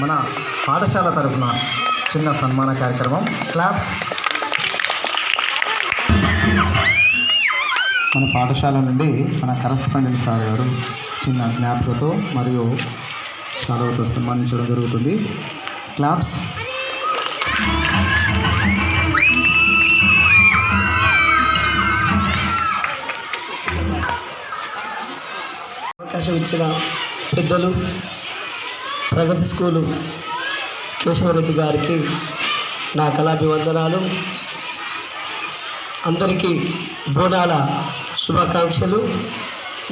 మన పాఠశాల తరఫున చిన్న సన్మాన కార్యక్రమం. క్లాప్స్. మన పాఠశాల నుండి మన కరస్పాండెంట్ సార్ గారు చిన్న జ్ఞాపికతో మరియు సెలవుతో సన్మానించడం జరుగుతుంది. క్లాప్స్. అవకాశం ఇచ్చిన పెద్దలు ప్రగతి స్కూలు కేశవరెడ్డి గారికి నా కళాభివందనాలు. అందరికీ బోనాల శుభాకాంక్షలు.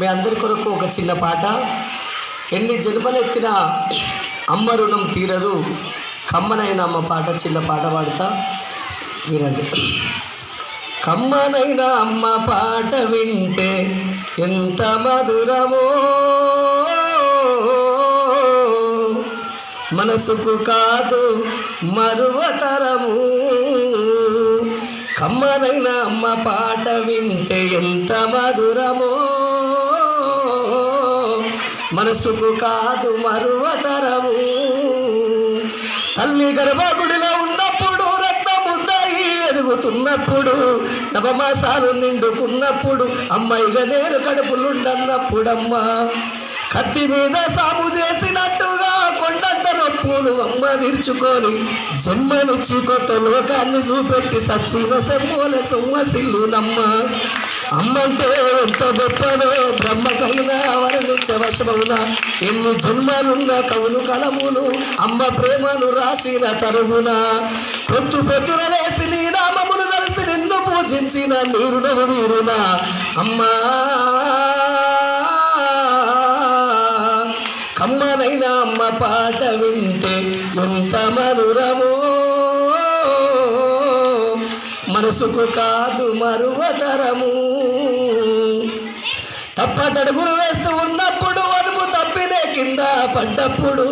మీ అందరి కొరకు ఒక చిన్న పాట. ఎన్ని జన్మలెత్తిన అమ్మ రుణం తీరదు. కమ్మనైన అమ్మ పాట చిన్న పాట పాడతా. వినండి. కమ్మనైన అమ్మ పాట వింటే ఎంత మధురమో. మనసుకు కాదు మరువతరము. కమ్మనైన అమ్మ పాట వింటే ఎంత మధురమో. మనసుకు కాదు మరువతరము. తల్లి గర్భగుడిలో ఉన్నప్పుడు రక్తముద్దాయి ఎదుగుతున్నప్పుడు నవమాసాలు నిండుకున్నప్పుడు అమ్మాయిగా నేను కడుపులుండన్నప్పుడమ్మా. కత్తి మీద సాగు చేసినట్టు కొండంతన పూలు అమ్మ తీర్చుకొని జన్మనిచ్చి కొత్త లోకాన్ని చూపెట్టి సచ్చిన సెమ్మోల సొమ్మసిల్లునమ్మ అమ్మంటే ఎంత గొప్పదో బ్రహ్మకైనా వర్ణించవశమవున ఎన్ని జన్మలున్న కవులు కలములు అమ్మ ప్రేమను రాసిన తరువున. పొత్తు పొత్తున లేసి నీ నామమును కలిసి నిన్ను పూజించిన నీరు నవ్వుదీరున అమ్మా పాట వింటే ఎంత మధురమో. మనసుకు కాదు మరువతరము తప్పటడుగులు వేస్తూ ఉన్నప్పుడు కింద పడ్డప్పుడు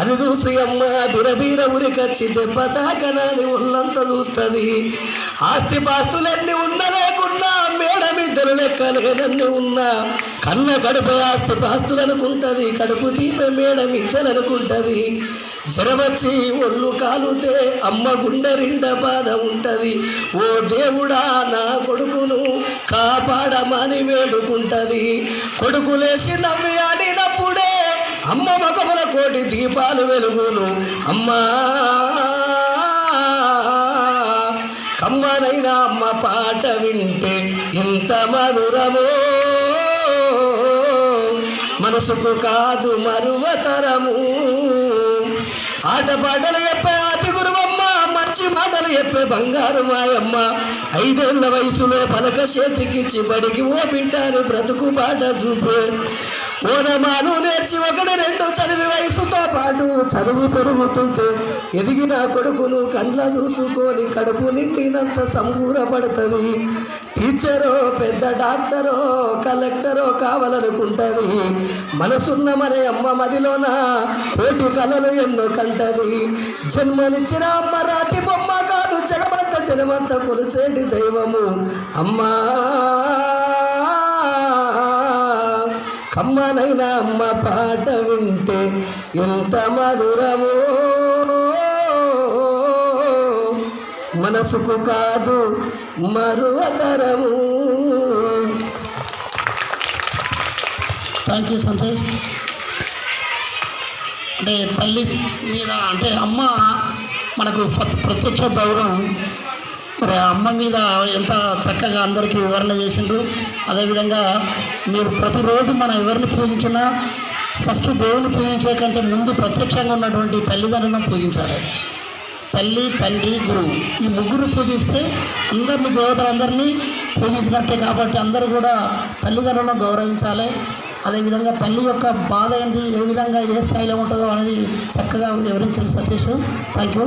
అది చూసి అమ్మ బిరబీర ఉరికొచ్చి దెబ్బ తాకనని ఒళ్ళంతా చూస్తుంది. ఆస్తి పాస్తులన్నీ ఉన్న లేకున్నా మేడమిద్దరు లెక్క లేనన్ని ఉన్నా కన్న కడుపు ఆస్తి పాస్తులు అనుకుంటుంది కడుపు దీప మేడం ఇద్దరు అనుకుంటుంది జరవచ్చి ఒళ్ళు కాలుతే అమ్మ గుండె రిండ బాధ ఉంటుంది. ఓ దేవుడా నా కొడుకును కాపాడమని వేడుకుంటుంది. కొడుకు లేచి నవ్వి ఆడినప్పుడే చక్కటి దీపాలు వెలుగును అమ్మా! కమ్మనైనా అమ్మ పాట వింటే ఎంత మధురమో. మనసుకు కాదు మరువతరము. ఆటపాటలు చెప్పే అతి గురువమ్మ మంచి మాటలు చెప్పే బంగారు మాయమ్మ. ఐదేళ్ళ వయసులో పలక చేతికిచ్చి బడికి ఓ బ్రతుకు బాట చూపే. ఓనమాను నేర్చి ఒకటి రెండు చదివి వయసుతో పాటు చదువు పెరుగుతుంటే ఎదిగిన కొడుకును కండ్ల చూసుకొని కడుపు నిండినంత సంబూరపడుతుంది. టీచరో పెద్ద డాక్టరో కలెక్టరో కావాలనుకుంటది. మనసున్న మరే అమ్మ మదిలోన కోటి కలలు ఎన్నో కంటది. జన్మనిచ్చిన అమ్మ రాతి బొమ్మ కాదు జగమంత జనమంత కొలిసేటి దైవము. అమ్మా! అమ్మనైనా అమ్మ పాట వింటే ఎంత మధురమో. మనసుకు కాదు మరువతరము థ్యాంక్ యూ సంతోష్ అంటే తల్లి మీద అంటే అమ్మ మనకు ప్రత్యక్ష దౌరం మరి అమ్మ మీద ఎంత చక్కగా అందరికీ వివరణ చేసిండ్రు. అదేవిధంగా మీరు ప్రతిరోజు మనం ఎవరిని పూజించినా ఫస్ట్ దేవుని పూజించే కంటే ముందు ప్రత్యక్షంగా ఉన్నటువంటి తల్లిదండ్రులను పూజించాలి. తల్లి తండ్రి గురువు ఈ ముగ్గురు పూజిస్తే అందరిని దేవతలందరినీ పూజించినట్టే కాబట్టి అందరూ కూడా తల్లిదండ్రులను గౌరవించాలి. అదేవిధంగా తల్లి యొక్క బాధ ఏంటి ఏ విధంగా ఏ స్థాయిలో ఉంటుందో అనేది చక్కగా వివరించారు సతీష్. Thank you